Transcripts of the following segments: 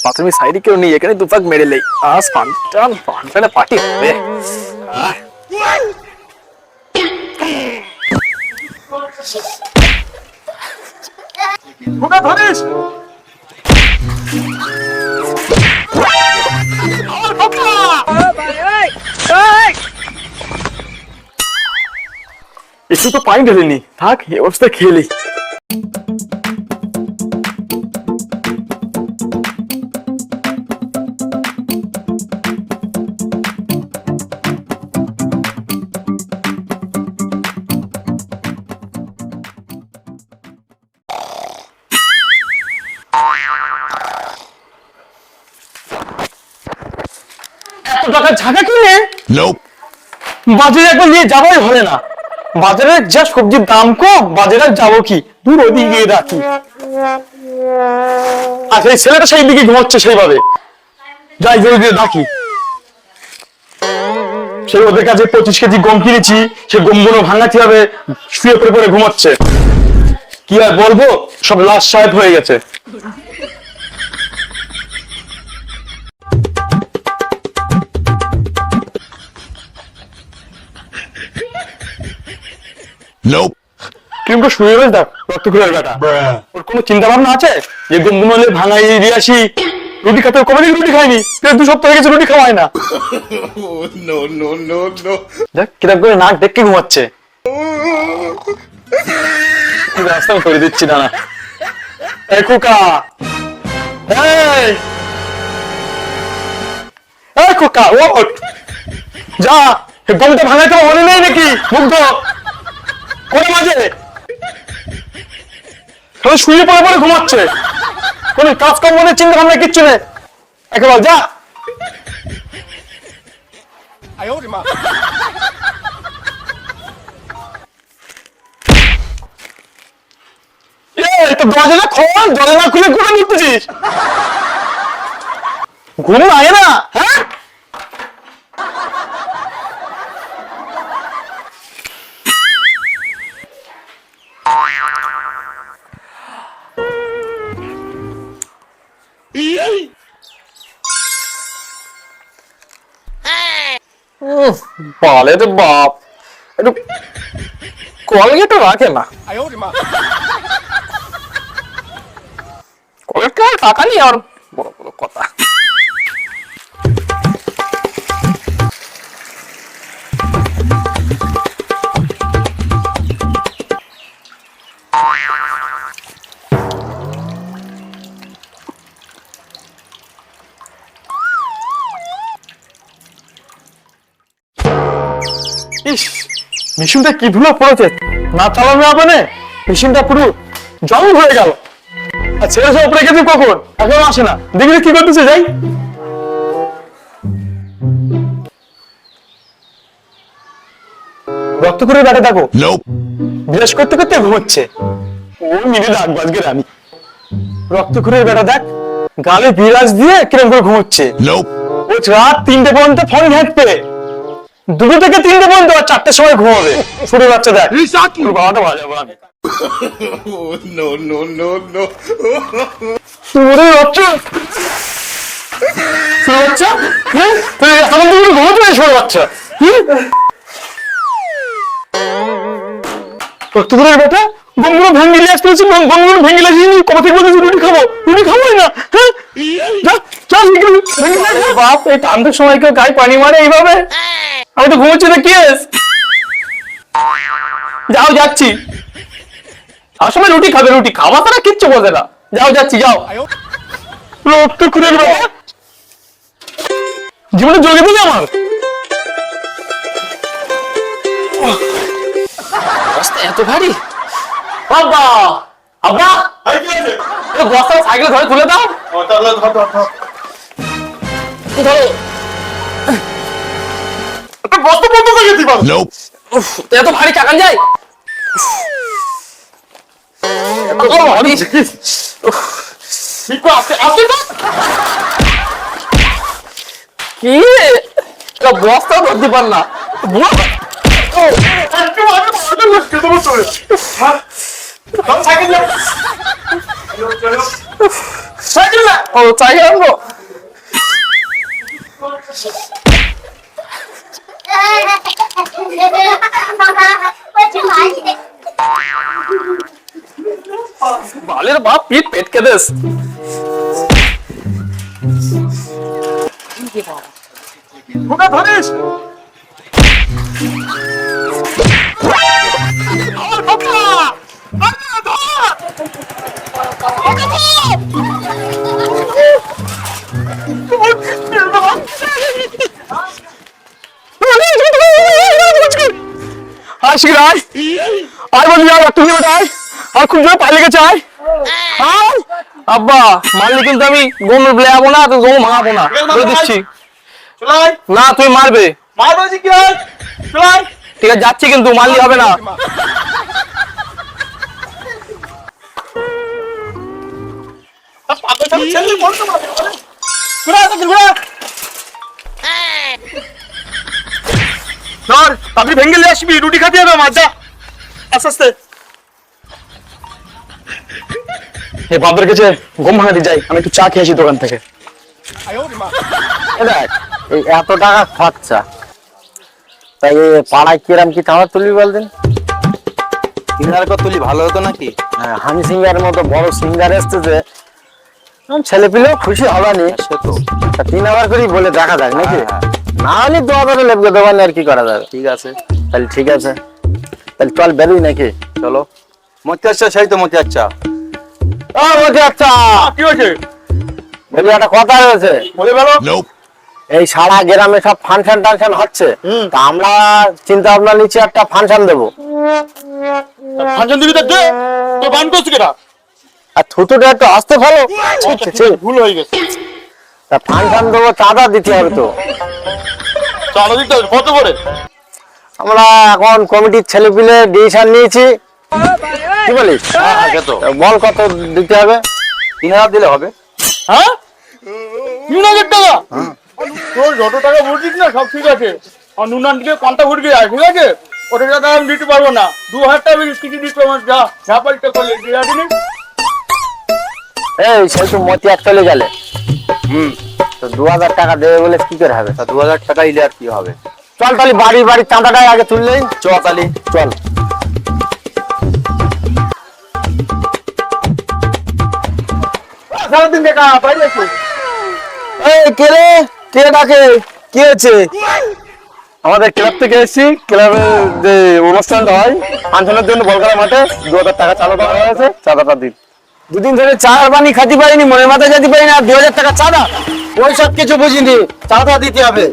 বাথরুমের সাইডে কেউ নেই এখানে দুপাক মেরে নেই আজ ফান্টান ফান্টানে পার্টি হবে আহ, ওটা ধরিস আমার কথা একটু তো পানি ঢেলেনি থাক এই অবস্থায় খেলি এত টাকা ঝাঁকা কিনে? বাজারে একবার নিয়ে যাবোই হবে না। বাজারে যা সবজির দাম কম বাজারে যাব কি? দূর ওদিকে গিয়ে রাখি আচ্ছা এই ছেলেটা সেই দিকে ঘুমাচ্ছে সেইভাবে। যাই জোর দিয়ে ডাকি সেই ওদের কাছে পঁচিশ কেজি গম কিনেছি সে গমগুলো ভাঙাতে হবে শুয়ে পড়ে পড়ে ঘুমাচ্ছে? কি আর বলব? সব লাশ সাহেব হয়ে গেছে। করে শুয়ে রয়েছে দেখ রক্তকুলের বেটা ওর কোনো চিন্তা ভাবনা আছে? যে ভাঙাই দিয়ে আসি। রুটি খেতে কবে থেকে রুটি খাইনি। প্রায় দু সপ্তাহ গেছে রুটি খাওয়াই না. দেখ কীরকম করে নাক দেখে ঘুমাচ্ছে। রাস্তা করে দিচ্ছি দাঁড়া। এই খোকা। এই। খোকা ওঠ। যা। গমটা ভাঙাইতে মনে নেই নাকি? মুগ্ধ। কোন মাঝে? তাহলে শুয়ে পড়ে পড়ে ঘুমাচ্ছে। কাজ চিন্তা ভাবনা কিচ্ছু নেই। যা। খোল ঘুরে উঠতেছিস ঘুম আয় না হ্যাঁ? বালে রে বাপ। একটু কলগেটও রাখে না। কলগেট টাকা নেই আর বড় বড় কথা। ইস মেশিনটা কি ধুলো পড়েছে? না চালানো মেশিনটা পুরো জল হয়ে গেল। আর ছেলে সব উপরে গেছে কখন? এখনও আসে না। দেখি কি করতেছে যাই। রক্ত করে দেখো Nope. বিরাজ করতে করতে ঘুমোচ্ছে। ও মিলে ডাক বাজগে আমি। রক্ত করে বেটা দেখ গালে বিরাজ দিয়ে কিরম করে ঘুমোচ্ছে. ও রাত তিনটে পর্যন্ত ফোন ঘাঁটবে। দুটো থেকে তিনটে পর্যন্ত আর চারটের সময় ঘুমাবে। ছোট বাচ্চা দেখ। বাবাটা বাজাবো আমি no, no, no, no. তোরে বাচ্চা! ছোট বাচ্চা হ্যাঁ? তুই এখন তো পুরো পারিস ছোট বাচ্চা রক্তপুরের বেটা গমগুলো ভেঙ্গিলে আসতেছি গমগুলো ভেঙ্গিলে আসিনি কবে থেকে বলতেছি রুটি খাব? রুটি খাব না। হ্যাঁ। বাপ এই টানতে সময় কেউ গায়ে পানি মারে এইভাবে? আমি তো ঘুমোচ্ছি না কি যাও যাচ্ছি। আসলে রুটি খাবে রুটি খাওয়া তারা কিচ্ছু বোঝে না। যাও যাচ্ছি যাও। রক্ত খুলে জীবনে যোগে দিলে আমার। এত ভারী। বাবা আব্বা। বস্তা সাইকেল ধরে তুলে দাও ধরো। বস্তা বন্ধ করে দিবা Nope. এত ভারী চাকান যায়। কি? বস্তা ধরতে পার না। হ্যাঁ? সাইকেল না। ও চাই আনব। বালের বাপ পিট পেট কে দেস ঠোঁটা ধরিস ধর খোকা বলি আর তুমি আয় আর খুব জোরে পায়ে লেগেছে আয়। আয়। আব্বা মারলে কিন্তু আমি গম লেয়াবো না তো গম ভাঙাবো না। বলে দিচ্ছি। না তুমি মারবে। কি ঠিক আছে যাচ্ছি কিন্তু মারলি হবে না। ঘুরা ধর আপনি ভেঙ্গে নিয়ে আসবি রুটি খাতে হবে আমার যা। আস্তে আস্তে। এ বাপের কাছে গম ভাঙাতে যাই আমি একটু চা খেয়েছি দোকান থেকে। দেখ এই এত টাকা খরচা। তাই পাড়ায় কিরাম কি খাবার তুলবি বলতেন সিঙ্গার কর তুলি ভালো হতো নাকি? হ্যাঁ, হানি সিঙ্গার মতো বড় সিঙ্গার এসতেছে ছেলে পিলেও খুশি হবানি। সে তো। তিন আবার করেই বলে দেখা যাক নাকি? হ্যাঁ, না হলে দু হাজারে লেপকে দেবেন আর কি করা যাবে? ঠিক আছে। তাহলে ঠিক আছে। তাহলে চল বেরোই নাকি? চলো। মতি আচ্ছা সেই তো মতি আচ্ছা ও বলছি আচ্ছা কি হয়েছে? বলি একটা কথা রয়েছে বলে বেরো। এই সারা গ্রামে সব ফাংশন টাংশন হচ্ছে। তা আমরা চিন্তা ভাবনা নিচ্ছি একটা ফাংশন দেবো। ফাংশন দিবি তো দে। তো বান করছিস কেটা? আর থুতুটা একটু আসতে ভালো ভুল হয়ে গেছে। তা ফাংশন দেবো চাঁদা দিতে হবে তো। কত করে আমরা এখন কমিটির ছেলে পিলে ডিসিশন নিয়েছি কি বলিস বল কত দিতে হবে তিন হাজার দিলে হবে হ্যাঁ তিন হাজার টাকা তোর যত টাকা বলছিস না সব ঠিক আছে আর দিকে কন্টা ঘুরবি যায় ঠিক আছে ওটা টাকা আমি দিতে পারব না দু হাজার টাকা কিছু দিতে আমার যা যা পারিটা করলে দিয়ে এই সেই তো মতি এক চলে গেলে হুম তো দু হাজার টাকা দেবে বলে কি করে হবে? তা দু হাজার টাকা ইলে আর কি হবে? চল তাহলে বাড়ি বাড়ি আগে তুললেই চ তালি চল। সারাদিন দেখা বাইরে আছো? এই কে রে? কে ডাকে? কি হয়েছে আমাদের ক্লাব থেকে এসেছি ক্লাবের যে অনুষ্ঠানটা হয় ফাংশনের জন্য বলকালা মাঠে দু হাজার টাকা চাঁদা দেওয়া হয়েছে চাঁদাটা দিন। দুদিন ধরে চার পানি খাতে পারিনি মনের মাথায় যেতে পারি না দু হাজার টাকা চাঁদা? ওই সব কিছু বুঝিনি চাঁদা দিতে হবে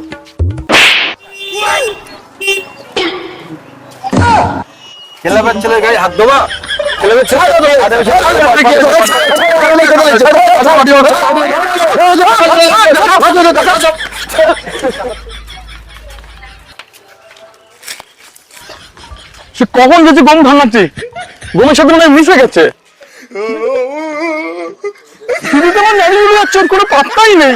খেলাবার ছেলের গায়ে হাত দেবা ক্লাবের ছেলে সে কখন গেছে গম ভাঙাচ্ছে গমের সাথে মনে হয় মিশে গেছে শুরুতে আমার নারী ওর কোনো পাত্তাই নেই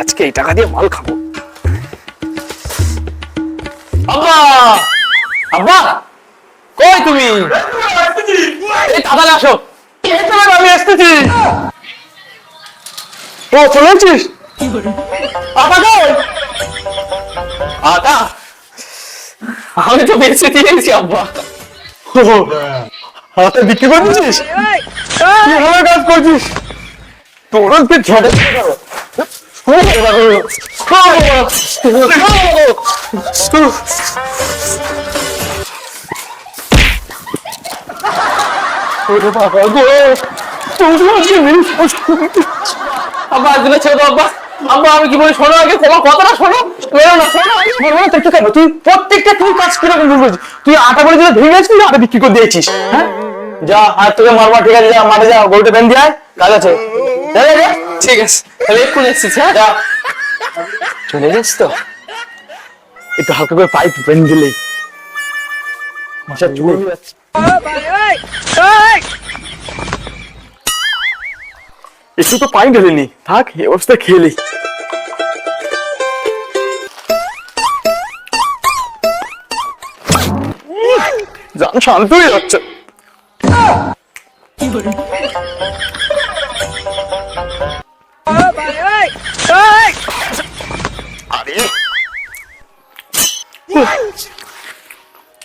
আজকে এই টাকা দিয়ে মাল খাব। আব্বা! আব্বা! কই তুমি? এই তাড়াতাড়ি আসো। আমি আসতেছি ও চলে এসেছিস? কই আমি তো বেঁচে দিয়েছি আব্বা। হাতে বিক্রি করে দিচ্ছিস কি ভালো কাজ করছিস? ছেড়ে আমি কি বলি শোনো আগে কথাটা শোনো তুই প্রত্যেকটা তুই কাজ তুই আটা বলে দিলে গেছিস আটা বিক্রি করে দিয়েছিস হ্যাঁ যা, আর তোকে মারবা, ঠিক আছে, যা, মাঠে যা, গোলটা বেঁধে আয়, কাজ আছে। দাদা ঠিক আছে তাহলে এক্ষুনি এসেছিস হ্যাঁ চলে যাস তো একটু হালকা করে পাইপ বেন দিলেই মশা চলে যাচ্ছে একটু তো পানি ঢেলেনি থাক এ অবস্থা খেলি জান শান্ত হয়ে যাচ্ছে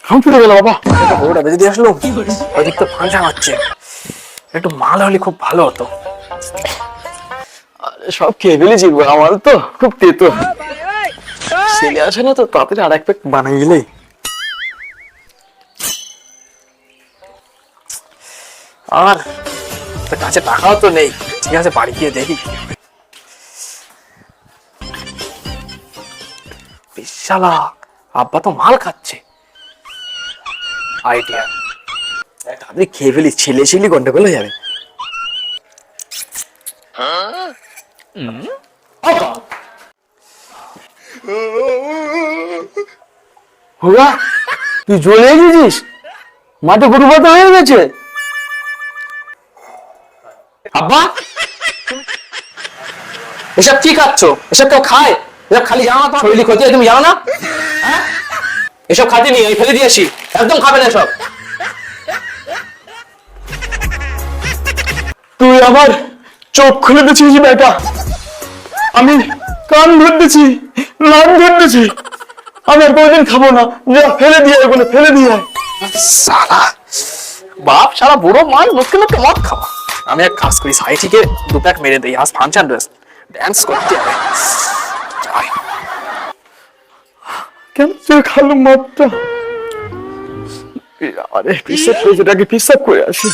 হাম ফিরে গেল বাবা। একটা বড়টা দিয়ে আসলো। ওইদিক তো ফাঁসা হচ্ছে। একটু মাল হলে খুব ভালো হতো। সব খেয়ে ফেলেছি আমার তো খুব তেতো। ছেলে আসে না তো তাড়াতাড়ি আর এক প্যাক বানিয়ে গেলেই আর কাছে টাকাও তো নেই। ঠিক আছে বাড়ি গিয়ে দেখি। বিশালা আব্বা তো মাল খাচ্ছে। আইডিয়া। খেয়ে ফেলি, ছেলে ছেলে গন্ডগোল হয়ে যাবে। তুই চলে এসেছিস মাঠে গরু পাতা হয়ে গেছে। আব্বা এসব কি খাচ্ছ? এসব কেউ খায়। এসব খালি জানো না তোমার শরীরে ক্ষতি হয় তুমি জানো না? হ্যাঁ? এসব খাতে নিয়ে আমি ফেলে দিয়েছি একদম খাবে না সব তুই আমার চোখ খুলে দিয়েছিস বেটা। আমি কান ধরতেছি নাক ধরতেছি। আমি আর কোনোদিন খাব না। যা ফেলে দিয়ে বলে ফেলে দিয়ে। সালা বাপ সারা বুড়ো মাল লোককে লোককে মদ খাওয়া। আমি এক কাজ করি সাইটিকে দু প্যাক মেরে দিই। আজ ফাংশন ড্রেস। ড্যান্স করতে হবে। কেন তুই খালু আরে, পিসাব করে যেটাকে পিসাব করে আসি।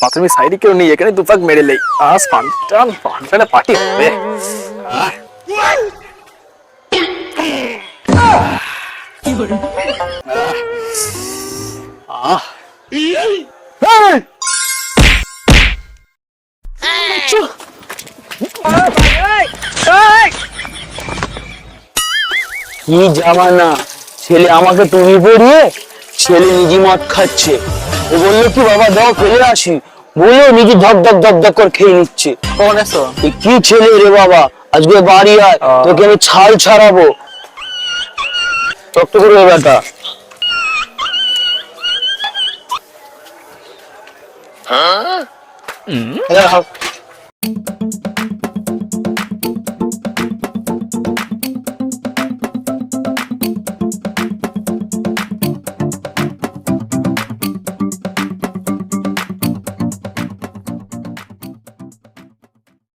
প্রাথমিক সাইডে কেউ নেই, এখানে দুপাক মেরে নেই আজ ফান্টানে পার্টি হবে। কি জামানা ছেলে আমাকে তুমি পড়িয়ে ছেলে নিজে মদ খাচ্ছে। ও বলল কি বাবা দাও ফেলে আসি। বলল নিজে ধক ধক ধক ধক করে খেয়ে নিচ্ছে। কোন এসো? কি ছেলে রে বাবা আজকে বাড়ি আয় তোকে আমি ছাল ছাড়াবো। তক্ত করবে বেটা